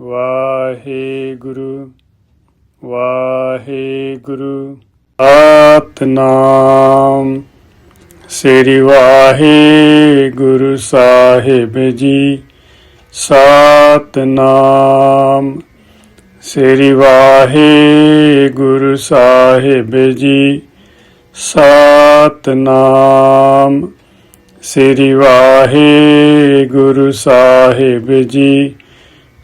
Waheguru Waheguru. ਆਤਨਾਮ Sri Waheguru Sahib ji, Satnam. Sri Waheguru Sahib ji, Satnam. Sri Waheguru Sahib ji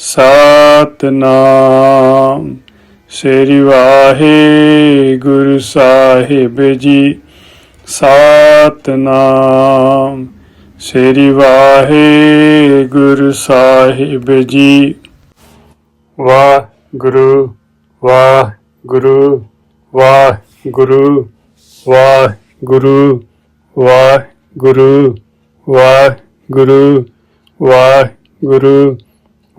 Satnam. Sri Waheguru Sahib ji, Satnam. Sri Waheguru Sahib ji. Waheguru Waheguru Waheguru Waheguru Waheguru Waheguru Waheguru.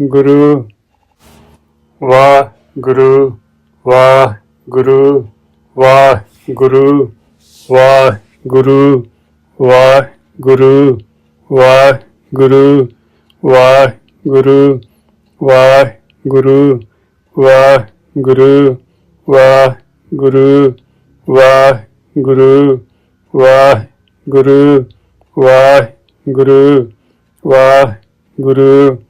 Waheguru Waheguru Waheguru Waheguru Waheguru Waheguru Waheguru Waheguru Waheguru Waheguru Waheguru Waheguru Waheguru Waheguru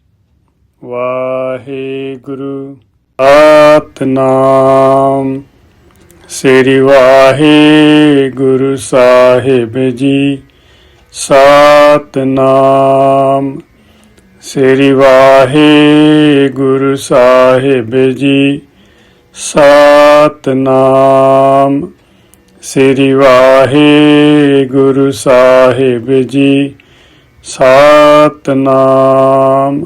Waheguru. ਆਤਨਾਮ Sri Waheguru Sahib ji. Satnam Sri Waheguru Sahib ji. Satnam Sri Waheguru Sahib ji. Satnam